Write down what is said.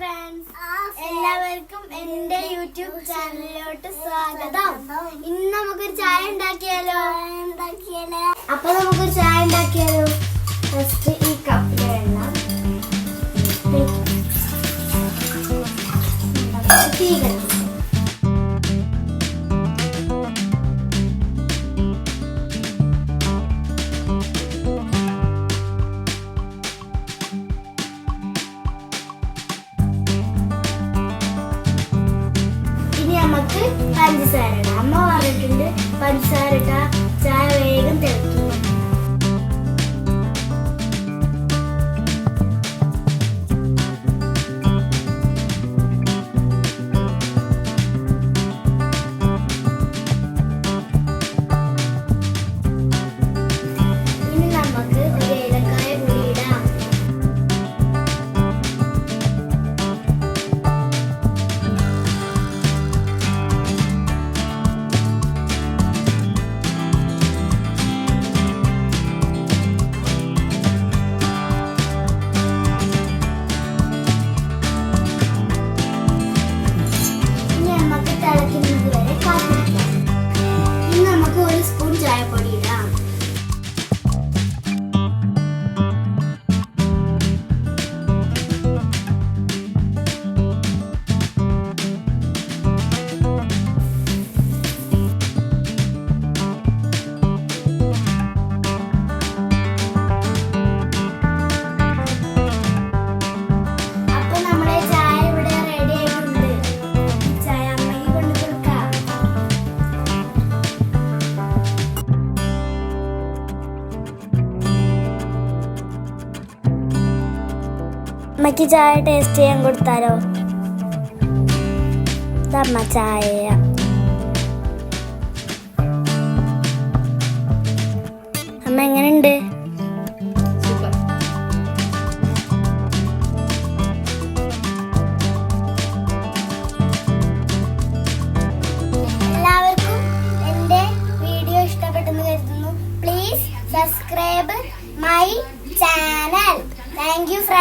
Friends എല്ലാവർക്കും എന്റെ YouTube ചാനലിലോട്ട് സ്വാഗതം. ഇന്ന് നമുക്കൊരു ചായ ഉണ്ടാക്കിയാലോ? അപ്പൊ നമുക്കൊരു ചായ നമുക്ക് പഞ്ചസാര ഇടാം അമ്മ പറഞ്ഞിട്ടുണ്ട്. പഞ്ചസാര ഇട്ടാൽ അമ്മയ്ക്ക് ചായ ടേസ്റ്റ് ചെയ്യാൻ കൊടുത്താലോ? അമ്മ ചായ. അമ്മ എങ്ങനെയുണ്ട് subscribe my channel thank you friend